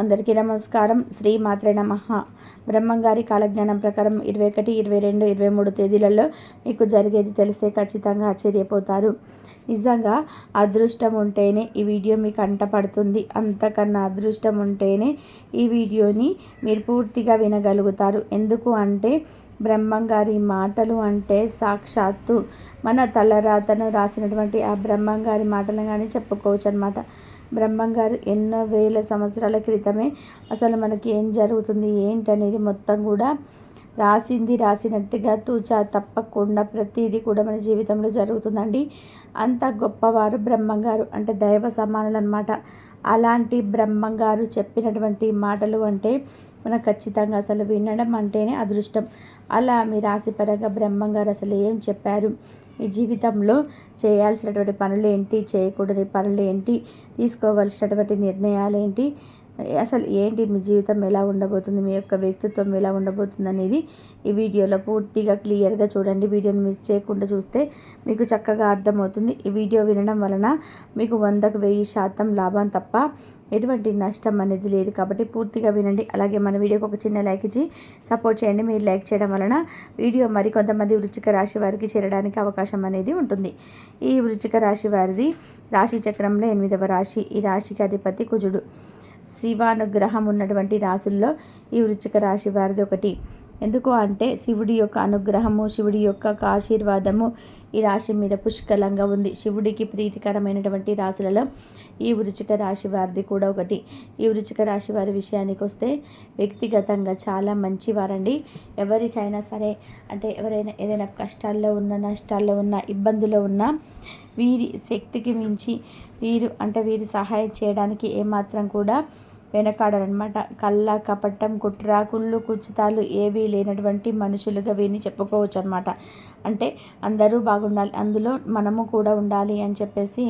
అందరికీ నమస్కారం. శ్రీ మాత్రే నమ. బ్రహ్మంగారి కాలజ్ఞానం ప్రకారం ఇరవై ఒకటి ఇరవై రెండు ఇరవై మూడు తేదీలలో మీకు జరిగేది తెలిస్తే ఖచ్చితంగా ఆశ్చర్యపోతారు. నిజంగా అదృష్టం ఉంటేనే ఈ వీడియో మీకు అంటపడుతుంది అంతకన్నా అదృష్టం ఉంటేనే ఈ వీడియోని మీరు పూర్తిగా వినగలుగుతారు. ఎందుకు అంటే బ్రహ్మంగారి మాటలు అంటే సాక్షాత్తు మన తలరాతను రాసినటువంటి ఆ బ్రహ్మంగారి మాటలు కానీ చెప్పుకోవచ్చు అనమాట బ్రహ్మంగారు ఎన్నో వేల సంవత్సరాల క్రితమే అసలు మనకి ఏం జరుగుతుంది ఏంటి అనేది మొత్తం కూడా రాసింది రాసినట్టుగా తూచా తప్పకుండా ప్రతిదీ కూడా మన జీవితంలో జరుగుతుందండి. అంత గొప్పవారు బ్రహ్మంగారు అంటే దైవ సమానులు అనమాట అలాంటి బ్రహ్మంగారు చెప్పినటువంటి మాటలు అంటే మనకు ఖచ్చితంగా అసలు వినడం అంటేనే అదృష్టం. అలా మీ రాశిపరంగా బ్రహ్మంగారు అసలు ఏం చెప్పారు? మీ జీవితంలో చేయాల్సినటువంటి పనులు ఏంటి చేయకూడని పనులు ఏంటి తీసుకోవలసినటువంటి నిర్ణయాలు ఏంటి అసలు ఏంటి మీ జీవితం ఎలా ఉండబోతుంది? మీ యొక్క వ్యక్తిత్వం ఎలా ఉండబోతుంది అనేది ఈ వీడియోలో పూర్తిగా క్లియర్గా చూడండి. వీడియోని మిస్ చేయకుండా చూస్తే మీకు చక్కగా అర్థమవుతుంది. ఈ వీడియో వినడం వలన మీకు వందకు వెయ్యి శాతం లాభం తప్ప ఎటువంటి నష్టం అనేది లేదు. కాబట్టి పూర్తిగా వినండి. అలాగే మన వీడియోకి ఒక చిన్న లైక్ ఇచ్చి సపోర్ట్ చేయండి. మీరు లైక్ చేయడం వలన వీడియో మరి కొంతమంది వృచ్చిక రాశి వారికి చేరడానికి అవకాశం అనేది ఉంటుంది. ఈ వృచ్చిక రాశి వారిది రాశి చక్రంలో ఎనిమిదవ రాశి. ఈ రాశికి అధిపతి కుజుడు. శివానుగ్రహం ఉన్నటువంటి రాశుల్లో ఈ వృచ్చిక రాశి వారిది ఒకటి. ఎందుకు అంటే శివుడి యొక్క అనుగ్రహము శివుడి యొక్క ఆశీర్వాదము ఈ రాశి మీద పుష్కలంగా ఉంది. శివుడికి ప్రీతికరమైనటువంటి రాశులలో ఈ వృచిక రాశి వారిది కూడా ఒకటి. ఈ వృచిక రాశి వారి విషయానికి వస్తే వ్యక్తిగతంగా చాలా మంచివారండి. ఎవరికైనా సరే అంటే ఎవరైనా ఏదైనా కష్టాల్లో ఉన్న నష్టాల్లో ఉన్న ఇబ్బందులో ఉన్న వీరి శక్తికి మించి వీరు అంటే వీరి సహాయం చేయడానికి ఏమాత్రం కూడా వెనకాడరనమాట కళ్ళ కపటం కుట్ర కుళ్ళు కుచితాలు ఏవీ లేనటువంటి మనుషులుగా వీరిని చెప్పుకోవచ్చు అనమాట అంటే అందరూ బాగుండాలి అందులో మనము కూడా ఉండాలి అని చెప్పేసి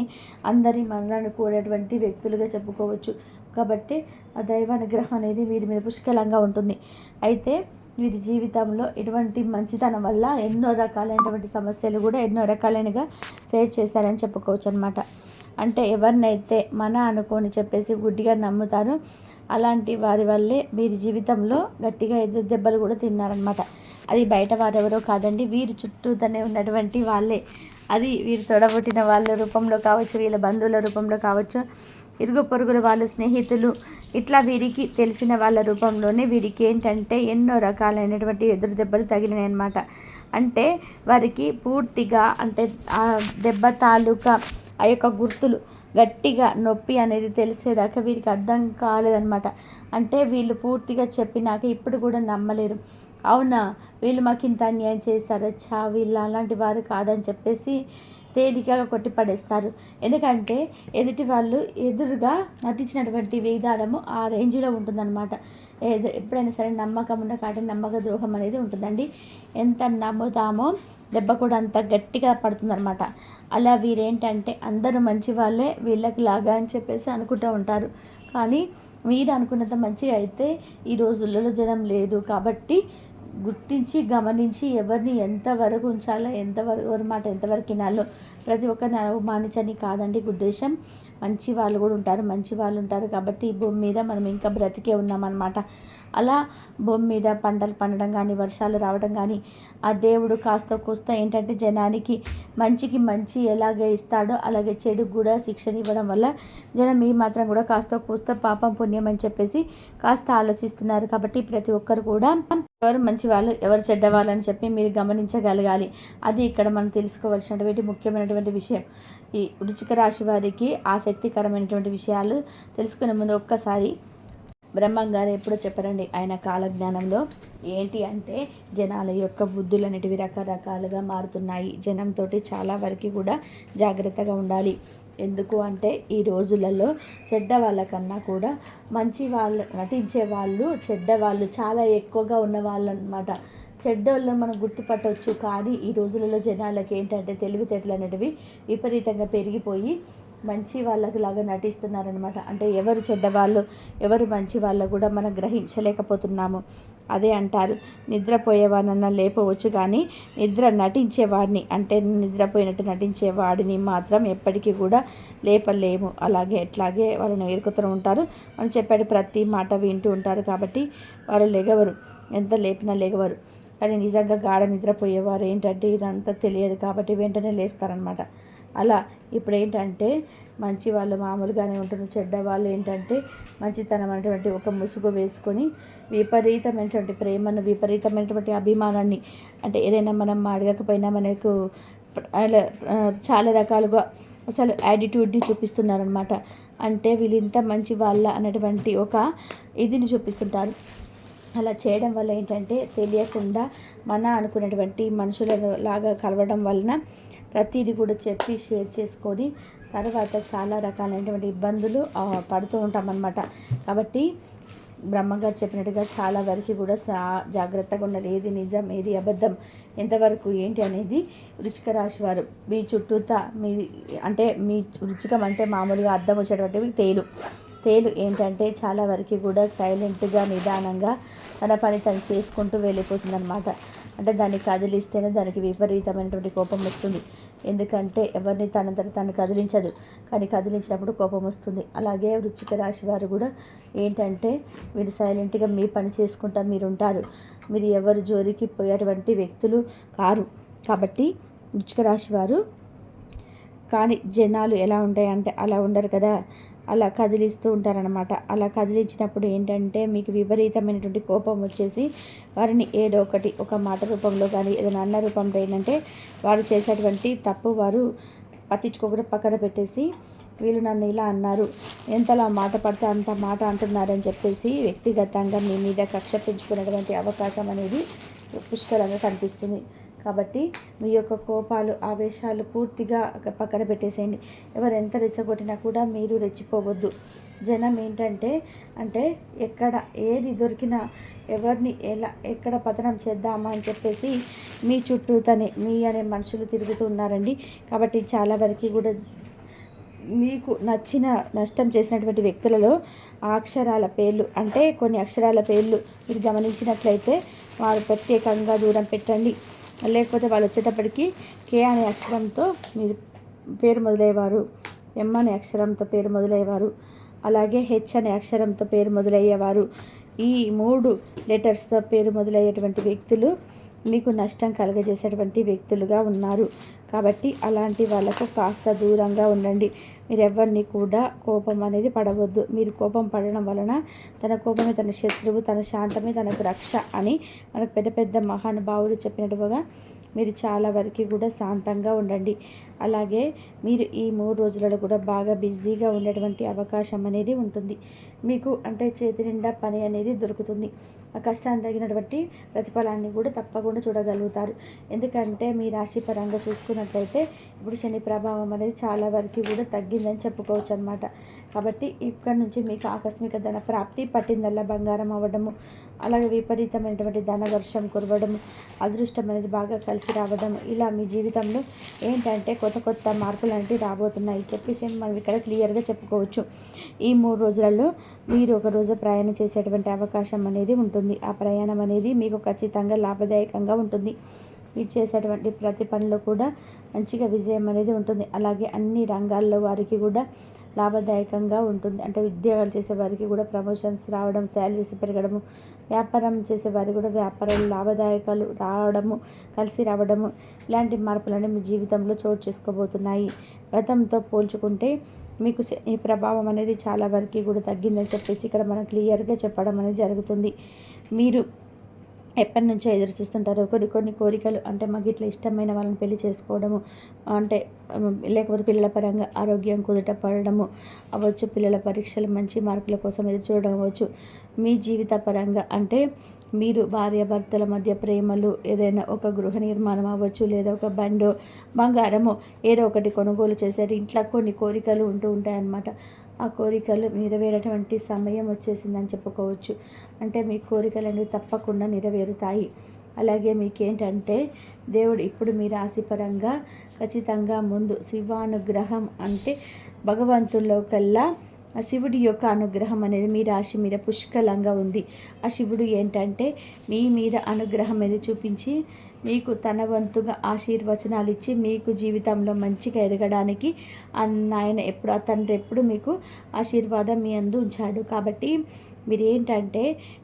అందరి మనలను కూడేటువంటి వ్యక్తులుగా చెప్పుకోవచ్చు. కాబట్టి ఆ దైవ అనుగ్రహం అనేది వీరి మీద పుష్కలంగా ఉంటుంది. అయితే వీరి జీవితంలో ఇటువంటి మంచితనం వల్ల ఎన్నో రకాలైనటువంటి సమస్యలు కూడా ఎన్నో రకాలైనగా ఫేస్ చేశారని చెప్పుకోవచ్చు అనమాట అంటే ఎవరినైతే మన అనుకోని చెప్పేసి గుడ్డిగా నమ్ముతారో అలాంటి వారి వల్లే వీరి జీవితంలో గట్టిగా ఎదురు దెబ్బలు కూడా తిన్నారనమాట అది బయట వారెవరో కాదండి వీరి చుట్టూతోనే ఉన్నటువంటి వాళ్ళే. అది వీరు తొడబుట్టిన వాళ్ళ రూపంలో కావచ్చు వీళ్ళ బంధువుల రూపంలో కావచ్చు ఇరుగు పొరుగుల వాళ్ళ స్నేహితులు ఇట్లా వీరికి తెలిసిన వాళ్ళ రూపంలోనే వీరికి ఏంటంటే ఎన్నో రకాలైనటువంటి ఎదురు దెబ్బలు తగిలినాయి అనమాట అంటే వారికి పూర్తిగా అంటే దెబ్బ తాలూకా ఆ యొక్క గుర్తులు గట్టిగా నొప్పి అనేది తెలిసేదాకా వీరికి అర్థం కాలేదనమాట అంటే వీళ్ళు పూర్తిగా చెప్పినాక ఇప్పుడు కూడా నమ్మలేరు. అవునా? వీళ్ళు మాకు ఇంత అన్యాయం చేస్తారు చా వీళ్ళు అలాంటి వారు కాదని చెప్పేసి తేలికగా కొట్టిపడేస్తారు ఎందుకంటే ఎదుటి వాళ్ళు ఎదురుగా నటించినటువంటి విధానము ఆ రేంజ్లో ఉంటుందన్నమాట. ఏదో ఎప్పుడైనా సరే నమ్మకం ఉన్న కాబట్టి నమ్మక ద్రోహం అనేది ఉంటుందండి. ఎంత నమ్ముతామో దెబ్బ కూడా అంత గట్టిగా పడుతుందన్నమాట. అలా వీరేంటంటే అందరూ మంచి వాళ్ళే వీళ్ళకి లాగా అని చెప్పేసి అనుకుంటూ ఉంటారు. కానీ మీరు అనుకున్నంత మంచిగా అయితే ఈ రోజులలో జనం లేదు కాబట్టి గుర్తించి గమనించి ఎవరిని ఎంతవరకు ఉంచాలో ఎంతవరకు ఎవరి మాట ఎంతవరకు వినాలో ప్రతి ఒక్కరిని అవమానించని కాదండి ఉద్దేశం మంచి వాళ్ళు కూడా ఉంటారు మంచి వాళ్ళు ఉంటారు కాబట్టి ఈ భూమి మీద మనం ఇంకా బ్రతికే ఉన్నామన్నమాట అలా భూమి మీద పంటలు పండడం కానీ వర్షాలు రావడం కానీ ఆ దేవుడు కాస్త కూస్త ఏంటంటే జనానికి మంచికి మంచి ఎలాగే ఇస్తాడో అలాగే చెడు కూడా శిక్షణ ఇవ్వడం వల్ల జనం ఈ మాత్రం కూడా కాస్త కూస్త పాపం పుణ్యం అని చెప్పేసి కాస్త ఆలోచిస్తున్నారు కాబట్టి ప్రతి ఒక్కరు కూడా ఎవరు మంచి వాళ్ళు ఎవరు చెడ్డవాళ్ళు అని చెప్పి మీరు గమనించగలగాలి. అది ఇక్కడ మనం తెలుసుకోవాల్సినటువంటి ముఖ్యమైనటువంటి విషయం. ఈ వృచిక రాశి వారికి ఆసక్తికరమైనటువంటి విషయాలు తెలుసుకునే ముందు ఒక్కసారి బ్రహ్మం గారు ఎప్పుడో చెప్పరండి ఆయన కాలజ్ఞానంలో ఏంటి అంటే జనాల యొక్క బుద్ధులు అనేటివి రకరకాలుగా మారుతున్నాయి. జనంతో చాలా వరకు కూడా జాగ్రత్తగా ఉండాలి. ఎందుకు అంటే ఈ రోజులలో చెడ్డ వాళ్ళకన్నా కూడా మంచి వాళ్ళు నటించే వాళ్ళు చెడ్డ వాళ్ళు చాలా ఎక్కువగా ఉన్నవాళ్ళు అనమాట చెడ్డోళ్ళని మనం గుర్తుపట్టవచ్చు కానీ ఈ రోజులలో జనాలకి ఏంటంటే తెలివితేటలు అనేటివి విపరీతంగా పెరిగిపోయి మంచి వాళ్ళకి లాగా నటిస్తున్నారనమాట అంటే ఎవరు చెడ్డవాళ్ళు ఎవరు మంచి వాళ్ళు కూడా మనం గ్రహించలేకపోతున్నాము. అదే అంటారు. నిద్రపోయేవాడనన్నా లేపవచ్చు కానీ నిద్ర నటించేవాడిని అంటే నిద్రపోయినట్టు నటించేవాడిని మాత్రం ఎప్పటికీ కూడా లేపలేము. అలాగే ఎట్లాగే వాళ్ళని ఎదుర్కొతూ ఉంటారు. మనం చెప్పాడు ప్రతి మాట వింటూ ఉంటారు కాబట్టి వారు లెగవరు. ఎంత లేపినా లేగవారు. కానీ నిజంగా గాఢ నిద్రపోయేవారు ఏంటంటే ఇదంతా తెలియదు కాబట్టి వెంటనే లేస్తారనమాట అలా ఇప్పుడు ఏంటంటే మంచి వాళ్ళు మామూలుగానే ఉంటున్న చెడ్డ వాళ్ళు ఏంటంటే మంచితనం అనేటువంటి ఒక ముసుగు వేసుకొని విపరీతమైనటువంటి ప్రేమను విపరీతమైనటువంటి అభిమానాన్ని అంటే ఏదైనా మనం అడగకపోయినా మనకు చాలా రకాలుగా అసలు యాటిట్యూడ్ని చూపిస్తున్నారనమాట అంటే వీళ్ళు ఇంత మంచి వాళ్ళ అనేటువంటి ఒక ఇదిని చూపిస్తుంటారు. అలా చేయడం వల్ల ఏంటంటే తెలియకుండా మన అనుకున్నటువంటి మనుషుల లాగా కలవడం వలన ప్రతిదీ కూడా చెప్పి షేర్ చేసుకొని తర్వాత చాలా రకాలైనటువంటి ఇబ్బందులు పడుతూ ఉంటామన్నమాట. కాబట్టి బ్రహ్మగారు చెప్పినట్టుగా చాలా వరకు కూడా సా జాగ్రత్తగా ఉండాలి ఏది నిజం ఏది అబద్ధం ఎంతవరకు ఏంటి అనేది రుచిక రాశి వారు. మీ చుట్టూత మీ అంటే మీ రుచికం అంటే మామూలుగా అర్థం వచ్చేటువంటి తేలు తేలు ఏంటంటే చాలా వరకు కూడా సైలెంట్గా నిదానంగా తన పని తను చేసుకుంటూ వెళ్ళిపోతుందన్నమాట. అంటే దాన్ని కదిలిస్తేనే దానికి విపరీతమైనటువంటి కోపం వస్తుంది. ఎందుకంటే ఎవరిని తనంతట తను కదిలించదు. కానీ కదిలించినప్పుడు కోపం వస్తుంది. అలాగే వృచ్చిక రాశి వారు కూడా ఏంటంటే మీరు సైలెంట్గా మీ పని చేసుకుంటా మీరు ఉంటారు మీరు ఎవరు జోలికి పోయేటువంటి వ్యక్తులు కారు. కాబట్టి వృచ్చిక రాశి వారు కానీ జనాలు ఎలా ఉంటాయంటే అలా ఉండరు కదా. అలా కదిలిస్తూ ఉంటారనమాట అలా కదిలించినప్పుడు ఏంటంటే మీకు విపరీతమైనటువంటి కోపం వచ్చేసి వారిని ఏదో ఒకటి ఒక మాట రూపంలో కానీ ఏదైనా అన్న రూపంలో ఏంటంటే వారు చేసేటువంటి తప్పు వారు పట్టించుకోకుండా పక్కన పెట్టేసి వీళ్ళు నన్ను ఇలా అన్నారు ఎంతలా మాట పడితే అంత మాట అంటున్నారని చెప్పేసి వ్యక్తిగతంగా మీ మీద కక్ష పెంచుకునేటువంటి అవకాశం అనేది పుష్కలంగా కనిపిస్తుంది. కాబట్టి మీ యొక్క కోపాలు ఆవేశాలు పూర్తిగా పక్కన పెట్టేసేయండి. ఎవరు ఎంత రెచ్చగొట్టినా కూడా మీరు రెచ్చిపోవద్దు. జనం ఏంటంటే అంటే ఎక్కడ ఏది దొరికినా ఎవరిని ఎలా ఎక్కడ పతనం చేద్దామా అని చెప్పేసి మీ చుట్టూతనే మీ అనే మనుషులు తిరుగుతున్నారండి కాబట్టి చాలా వరకు కూడా మీకు నచ్చిన నష్టం చేసినటువంటి వ్యక్తులలో ఆ అక్షరాల పేర్లు అంటే కొన్ని అక్షరాల పేర్లు మీరు గమనించినట్లయితే వారు ప్రత్యేకంగా దూరం పెట్టండి. లేకపోతే వాళ్ళు వచ్చేటప్పటికి కే అనే అక్షరంతో మీరు పేరు మొదలయ్యేవారు ఎం అనే అక్షరంతో పేరు మొదలయ్యేవారు అలాగే హెచ్ అనే అక్షరంతో పేరు మొదలయ్యేవారు. ఈ మూడు లెటర్స్తో పేరు మొదలయ్యేటువంటి వ్యక్తులు మీకు నష్టం కలగజేసేటువంటి వ్యక్తులుగా ఉన్నారు. కాబట్టి అలాంటి వాళ్ళకు కాస్త దూరంగా ఉండండి. మీరు ఎవరిని కూడా కోపం అనేది పడవద్దు. మీరు కోపం పడడం వలన తన కోపమే తన శత్రువు తన శాంతమే తనకు రక్ష అని మనకు పెద్ద పెద్ద మహానుభావులు చెప్పినట్టుగా మీరు చాలా వరకు కూడా శాంతంగా ఉండండి. అలాగే మీరు ఈ మూడు రోజులలో కూడా బాగా బిజీగా ఉండేటువంటి అవకాశం అనేది ఉంటుంది. మీకు అంటే చేతి నిండా పని అనేది దొరుకుతుంది. ఆ కష్టాన్ని తగినటువంటి ప్రతిఫలాన్ని కూడా తప్పకుండా చూడగలుగుతారు. ఎందుకంటే మీ రాశి పరంగా చూసుకున్నట్లయితే ఇప్పుడు శని ప్రభావం అనేది చాలా వరకు కూడా తగ్గిందని చెప్పుకోవచ్చు అనమాట కాబట్టి ఇక్కడ నుంచి మీకు ఆకస్మిక ధన ప్రాప్తి పట్టిందల్లా బంగారం అవ్వడము అలాగే విపరీతమైనటువంటి ధన వర్షం కురవడము అదృష్టం అనేది బాగా కలిసి రావడం ఇలా మీ జీవితంలో ఏంటంటే కొత్త కొత్త మార్పులు అనేవి రాబోతున్నాయి. చెప్పేసి మనం ఇక్కడ క్లియర్గా చెప్పుకోవచ్చు. ఈ మూడు రోజులలో మీరు ఒక రోజు ప్రయాణం చేసేటువంటి అవకాశం అనేది ఉంటుంది. ఆ ప్రయాణం అనేది మీకు ఖచ్చితంగా లాభదాయకంగా ఉంటుంది. మీరు చేసేటువంటి ప్రతి పనిలో కూడా మంచిగా విజయం అనేది ఉంటుంది. అలాగే అన్ని రంగాల్లో వారికి కూడా లాభదాయకంగా ఉంటుంది. అంటే ఉద్యోగాలు చేసే వారికి కూడా ప్రమోషన్స్ రావడం శాలరీస్ పెరగడము వ్యాపారం చేసే వారికి కూడా వ్యాపారాలు లాభదాయకాలు రావడము కలిసి రావడము ఇలాంటి మార్పులన్నీ మీ జీవితంలో చోటు చేసుకోబోతున్నాయి. గతంతో పోల్చుకుంటే మీకు ఈ ప్రభావం అనేది చాలా వరకు కూడా తగ్గిందని చెప్పేసి ఇక్కడ మనం క్లియర్గా చెప్పడం అనేది జరుగుతుంది. మీరు ఎప్పటి నుంచో ఎదురు చూస్తుంటారు. కొన్ని కొన్ని కోరికలు అంటే మాకు ఇట్లా ఇష్టమైన వాళ్ళని పెళ్ళి చేసుకోవడము అంటే లేకపోతే పిల్లల పరంగా ఆరోగ్యం కుదుట పడడము అవ్వచ్చు పిల్లల పరీక్షలు మంచి మార్కుల కోసం ఎదురు చూడడం అవ్వచ్చు. మీ జీవిత పరంగా అంటే మీరు భార్యాభర్తల మధ్య ప్రేమలు ఏదైనా ఒక గృహ నిర్మాణం అవ్వచ్చు లేదా ఒక బండో బంగారమో ఏదో ఒకటి కొనుగోలు చేసేది ఇంట్లో కొన్ని కోరికలు ఉంటూ ఉంటాయన్నమాట. ఆ కోరికలు నెరవేరేటువంటి సమయం వచ్చేసిందని చెప్పుకోవచ్చు. అంటే మీ కోరికలన్నీ తప్పకుండా నెరవేరుతాయి. అలాగే మీకేంటంటే దేవుడు ఇప్పుడు మీ రాశిపరంగా ఖచ్చితంగా ముందు శివానుగ్రహం అంటే భగవంతుల్లో కల్లా ఆ శివుడి యొక్క అనుగ్రహం అనేది మీ రాశి మీద పుష్కలంగా ఉంది. ఆ శివుడు ఏంటంటే మీ మీద అనుగ్రహం అనేది చూపించి మీకు తన వంతుగా ఆశీర్వచనాలు ఇచ్చి మీకు జీవితంలో మంచిగా ఎదగడానికి ఆయన ఎప్పుడు ఆ తండ్రి ఎప్పుడు మీకు ఆశీర్వాదం మీ అందు ఉంచాడు. కాబట్టి మీరు ఏంటంటే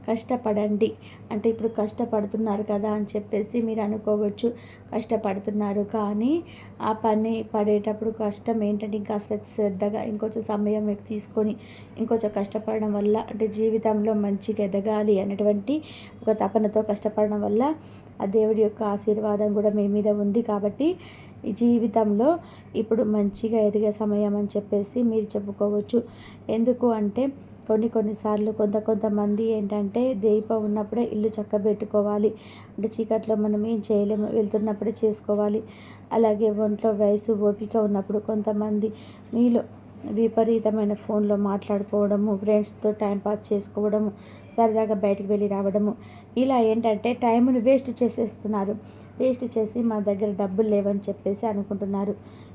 కష్టపడండి. అంటే ఇప్పుడు కష్టపడుతున్నారు కదా అని చెప్పేసి మీరు అనుకోవచ్చు కష్టపడుతున్నారు. కానీ ఆ పని పడేటప్పుడు కష్టం ఏంటంటే ఇంకా శ్రద్ధగా ఇంకొంచెం సమయం తీసుకొని ఇంకొంచెం కష్టపడడం వల్ల అంటే జీవితంలో మంచిగా ఎదగాలి అనేటువంటి ఒక తపనతో కష్టపడడం వల్ల ఆ దేవుడి యొక్క ఆశీర్వాదం కూడా మీ మీద ఉంది కాబట్టి జీవితంలో ఇప్పుడు మంచిగా ఎదిగే సమయం అని చెప్పేసి మీరు చెప్పుకోవచ్చు. ఎందుకు అంటే కొన్ని కొన్నిసార్లు కొంత కొంతమంది ఏంటంటే దీపం ఉన్నప్పుడే ఇల్లు చక్కబెట్టుకోవాలి. అంటే చీకట్లో మనం ఏం చేయలేము వెళ్తున్నప్పుడే చేసుకోవాలి. అలాగే ఒంట్లో వయసు ఓపిక ఉన్నప్పుడు కొంతమంది మీలో విపరీతమైన ఫోన్లో మాట్లాడుకోవడము ఫ్రెండ్స్తో టైంపాస్ చేసుకోవడము సరదాగా బయటికి వెళ్ళి రావడము. ఇలా ఏంటంటే టైంను వేస్ట్ చేసేస్తున్నారు. వేస్ట్ చేసి మా దగ్గర డబ్బులు లేవని చెప్పేసి అనుకుంటున్నారు.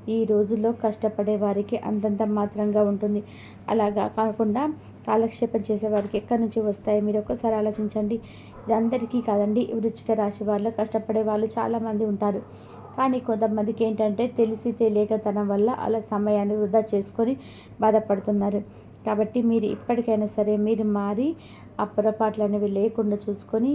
ఈ రోజుల్లో కష్టపడే వారికి అంతంత మాత్రంగా ఉంటుంది. అలాగా కాకుండా కాలక్షేపం చేసేవారికి ఎక్కడి నుంచి వస్తాయి? మీరు ఒక్కసారి ఆలోచించండి. ఇది అందరికీ కాదండి. వృచ్చిక రాశి వాళ్ళు కష్టపడే వాళ్ళు చాలామంది ఉంటారు. కానీ కొంతమందికి ఏంటంటే తెలిసి తెలియక తనం వల్ల అలా సమయాన్ని వృధా చేసుకొని బాధపడుతున్నారు. కాబట్టి మీరు ఇప్పటికైనా సరే మీరు మారి ఆ పొరపాట్లు అనేవి లేకుండా చూసుకొని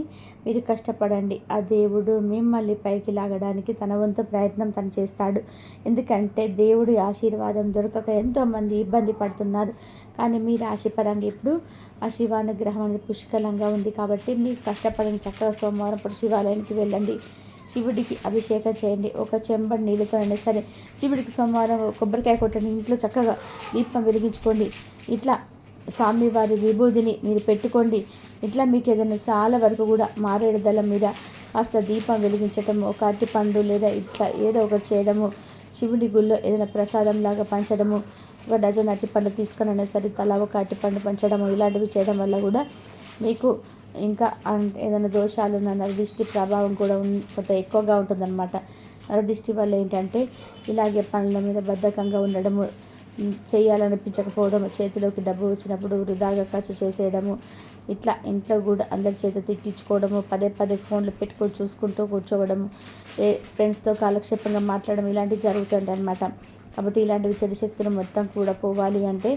మీరు కష్టపడండి. ఆ దేవుడు మిమ్మల్ని పైకి లాగడానికి తన వంతు ప్రయత్నం తను చేస్తాడు. ఎందుకంటే దేవుడి ఆశీర్వాదం దొరకక ఎంతోమంది ఇబ్బంది పడుతున్నారు. కానీ మీ రాశిపరంగా ఇప్పుడు ఆ శివానుగ్రహం అనేది పుష్కలంగా ఉంది కాబట్టి మీరు కష్టపడిన చక్కగా సోమవారం ఇప్పుడు శివాలయానికి వెళ్ళండి. శివుడికి అభిషేకం చేయండి. ఒక చెంబడి నీళ్ళతో అయినా సరే శివుడికి సోమవారం కొబ్బరికాయ కొట్టండి. ఇంట్లో చక్కగా దీపం వెలిగించుకోండి. ఇట్లా స్వామివారి విభూతిని మీరు పెట్టుకోండి. ఇట్లా మీకు ఏదైనా చాలా వరకు కూడా మారేడు దళం మీద కాస్త దీపం వెలిగించటం ఒక అరటి పండు లేదా ఇట్లా ఏదో ఒకటి చేయడము శివుడి గుళ్ళో ఏదైనా ప్రసాదం లాగా పంచడము ఒక డజన్ అరటి పండు తీసుకొని సరే తల ఒక అరటి పండు పంచడము ఇలాంటివి చేయడం వల్ల కూడా మీకు ఇంకా ఏదైనా దోషాలు ఉన్న నరదిష్టి ప్రభావం కూడా కొంత ఎక్కువగా ఉంటుందన్నమాట. నరదిష్టి వల్ల ఏంటంటే ఇలాగే పనుల మీద బద్ధకంగా ఉండడము చేయాలనిపించకపోవడం చేతిలోకి డబ్బు వచ్చినప్పుడు వృధాగా ఖర్చు చేసేయడము ఇట్లా ఇంట్లో కూడా అందరి చేత తిట్టించుకోవడము పదే పదే ఫోన్లు పెట్టుకొని చూసుకుంటూ కూర్చోవడము ఫ్రెండ్స్తో కాలక్షేపంగా మాట్లాడడం ఇలాంటివి జరుగుతుంటాయి అనమాట కాబట్టి ఇలాంటివి చెడు శక్తులు మొత్తం కూడా పోవాలి అంటే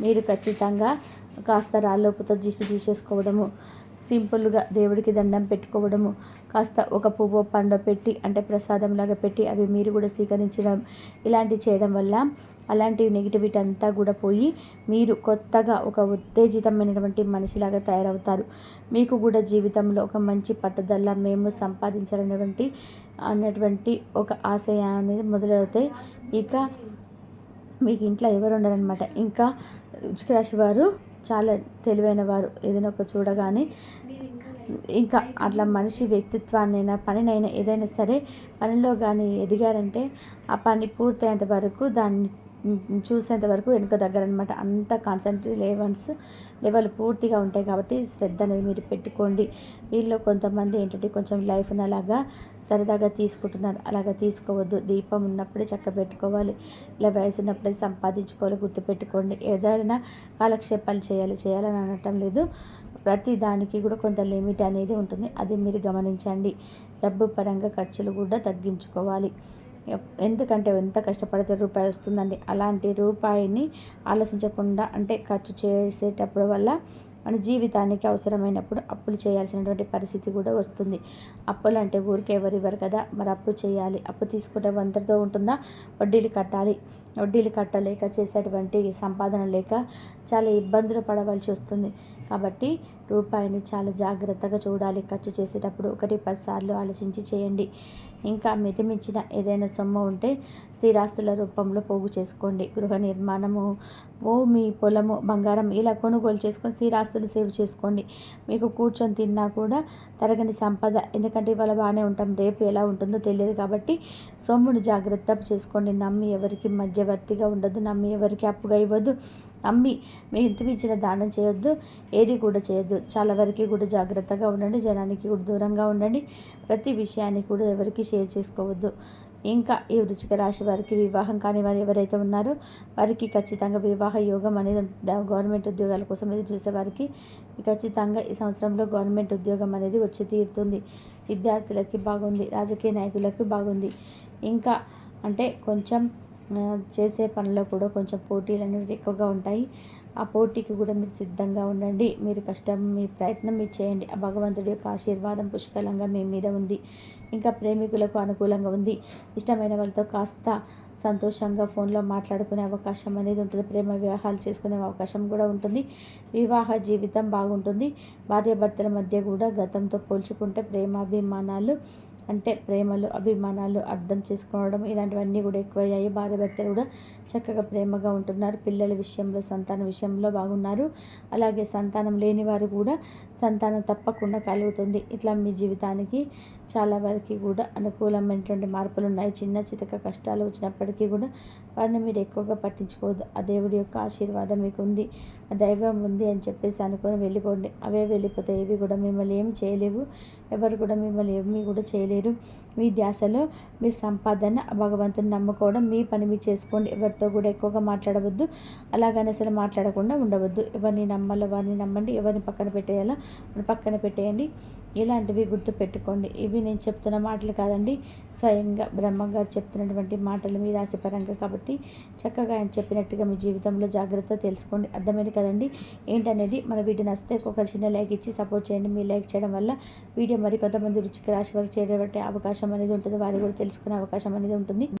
మీరు ఖచ్చితంగా కాస్త రాళ్ళలోపుతో దిష్టి తీసేసుకోవడము సింపుల్గా దేవుడికి దండం పెట్టుకోవడము. కాస్త ఒక పువ్వు పండు పెట్టి అంటే ప్రసాదంలాగా పెట్టి అవి మీరు కూడా స్వీకరించడం ఇలాంటివి చేయడం వల్ల అలాంటి నెగిటివిటీ అంతా కూడా పోయి మీరు కొత్తగా ఒక ఉత్తేజితమైనటువంటి మనిషిలాగా తయారవుతారు. మీకు కూడా జీవితంలో ఒక మంచి పట్టుదల మేము సంపాదించాలనేటువంటి అన్నటువంటి ఒక ఆశయ అనేది మొదలవుతాయి. ఇక మీకు ఇంట్లో ఎవరు ఉండరనమాట ఇంకా వృచ్చిక రాశి వారు చాలా తెలివైన వారు ఏదైనా ఒక చూడగానే ఇంకా అట్లా మనిషి వ్యక్తిత్వాన్నైనా పనినైనా ఏదైనా సరే పనిలో కానీ ఎదిగారంటే ఆ పని పూర్తయ్యేంత వరకు దాన్ని చూసేంత వరకు వెనుక దగ్గర అనమాట అంత కాన్సన్ట్రేట్ లెవెల్స్ లెవెల్ పూర్తిగా ఉంటాయి కాబట్టి శ్రద్ధ అనేది మీరు పెట్టుకోండి. వీళ్ళు కొంతమంది ఏంటంటే కొంచెం లైఫ్ని అలాగా సరదాగా తీసుకుంటున్నారు. అలాగా తీసుకోవద్దు. దీపం ఉన్నప్పుడే చక్క పెట్టుకోవాలి. ఇలా వయసు ఉన్నప్పుడే సంపాదించుకోవాలి గుర్తుపెట్టుకోండి. ఏదైనా కాలక్షేపాలు చేయాలి. చేయాలని అనటం లేదు. ప్రతి దానికి కూడా కొంత లిమిట్ అనేది ఉంటుంది. అది మీరు గమనించండి. డబ్బు పరంగా ఖర్చులు కూడా తగ్గించుకోవాలి. ఎందుకంటే ఎంత కష్టపడితే రూపాయి వస్తుందండి. అలాంటి రూపాయిని ఆలోచించకుండా అంటే ఖర్చు చేసేటప్పుడు వల్ల మన జీవితానికి అవసరమైనప్పుడు అప్పులు చేయాల్సినటువంటి పరిస్థితి కూడా వస్తుంది. అప్పులు అంటే ఊరికే ఎవరు ఇవ్వరు కదా. మరి అప్పు చేయాలి. అప్పు తీసుకుంటే వంతరితో ఉంటుందా? వడ్డీలు కట్టాలి. వడ్డీలు కట్టలేక చేసేటువంటి సంపాదన లేక చాలా ఇబ్బందులు పడవలసి వస్తుంది. కాబట్టి రూపాయిని చాలా జాగ్రత్తగా చూడాలి. ఖర్చు చేసేటప్పుడు ఒకటి పది సార్లు ఆలోచించి చేయండి. ఇంకా మితిమించిన ఏదైనా సొమ్ము ఉంటే స్థిరాస్తుల రూపంలో పోగు చేసుకోండి. గృహ నిర్మాణము ఓ మీ పొలము బంగారం ఇలా కొనుగోలు చేసుకొని స్థిరాస్తులు సేవ్ చేసుకోండి. మీకు కూర్చొని తిన్నా కూడా తరగని సంపద. ఎందుకంటే ఇవాళ బాగానే ఉంటాం. రేపు ఎలా ఉంటుందో తెలియదు కాబట్టి సొమ్మును జాగ్రత్త చేసుకోండి నమ్మి ఎవరికి మధ్యవర్తిగా ఉండదు నమ్మి ఎవరికి అప్పుగా ఇవ్వద్దు నమ్మి మీ ఇంటికి ఇచ్చిన దానం చేయొద్దు ఏది కూడా చేయొద్దు. చాలా వరకు కూడా జాగ్రత్తగా ఉండండి జనానికి కూడా దూరంగా ఉండండి. ప్రతి విషయాన్ని కూడా ఎవరికి షేర్ చేసుకోవద్దు. ఇంకా ఈ వృచ్చిక రాశి వారికి వివాహం కాని వారు ఎవరైతే ఉన్నారో వారికి ఖచ్చితంగా వివాహ యోగం అనేది గవర్నమెంట్ ఉద్యోగాల కోసం ఎదురు చూసే వారికి ఖచ్చితంగా ఈ సంవత్సరంలో గవర్నమెంట్ ఉద్యోగం అనేది వచ్చి తీరుతుంది. విద్యార్థులకి బాగుంది రాజకీయ నాయకులకు బాగుంది. ఇంకా అంటే కొంచెం చేసే పనిలో కూడా కొంచెం పోటీలు అనేవి ఎక్కువగా ఉంటాయి. ఆ పోటీకి కూడా మీరు సిద్ధంగా ఉండండి. మీరు కష్టం మీ ప్రయత్నం మీరు చేయండి. ఆ భగవంతుడి యొక్క ఆశీర్వాదం పుష్కలంగా మీ మీద ఉంది. ఇంకా ప్రేమికులకు అనుకూలంగా ఉంది. ఇష్టమైన వాళ్ళతో కాస్త సంతోషంగా ఫోన్లో మాట్లాడుకునే అవకాశం అనేది ఉంటుంది. ప్రేమ వివాహాలు చేసుకునే అవకాశం కూడా ఉంటుంది. వివాహ జీవితం బాగుంటుంది. భార్యాభర్తల మధ్య కూడా గతంతో పోల్చుకుంటే ప్రేమాభిమానాలు అంటే ప్రేమలు అభిమానాలు అర్థం చేసుకోవడం ఇలాంటివన్నీ కూడా ఎక్కువయ్యాయి. భార్య భర్తలు కూడా చక్కగా ప్రేమగా ఉంటున్నారు. పిల్లల విషయంలో సంతానం విషయంలో బాగున్నారు. అలాగే సంతానం లేని వారు కూడా సంతానం తప్పకుండా కలుగుతుంది. ఇట్లా మీ జీవితానికి చాలా వరకు కూడా అనుకూలమైనటువంటి మార్పులు ఉన్నాయి చిన్న చితక కష్టాలు వచ్చినప్పటికీ కూడా వారిని మీరు ఎక్కువగా పట్టించుకోవద్దు. ఆ దేవుడి యొక్క ఆశీర్వాదం మీకు ఉంది ఆ దైవం ఉంది అని చెప్పేసి అనుకొని వెళ్ళిపోండి. అవే వెళ్ళిపోతాయి. ఇవి కూడా మిమ్మల్ని ఏమి చేయలేవు. ఎవరు కూడా మిమ్మల్ని ఏమీ కూడా చేయలేరు. మీ ధ్యాసలో మీ సంపాదన భగవంతుని నమ్ముకోవడం మీ పని మీరు చేసుకోండి. ఎవరితో కూడా ఎక్కువగా మాట్లాడవద్దు. అలాగని అసలు మాట్లాడకుండా ఉండవద్దు. ఎవరిని నమ్మాలో వారిని నమ్మండి. ఎవరిని పక్కన పెట్టేయాలో పక్కన పెట్టేయండి. ఇలాంటివి గుర్తు పెట్టుకోండి ఇవి నేను చెప్తున్న మాటలు కాదండి. స్వయంగా బ్రహ్మగారు చెప్తున్నటువంటి మాటలు మీ రాశిపరంగా కాబట్టి చక్కగా ఆయన చెప్పినట్టుగా మీ జీవితంలో జాగ్రత్త తెలుసుకోండి. అర్థమైంది కదండి? ఏంటనేది? మన వీడియో నచ్చితే ఒక చిన్న లైక్ ఇచ్చి సపోర్ట్ చేయండి. మీ లైక్ చేయడం వల్ల వీడియో మరి కొంతమంది రుచికి రాశి వరకు చేరేటువంటి అవకాశం అనేది ఉంటుంది. వారికి కూడా తెలుసుకునే అవకాశం అనేది ఉంటుంది.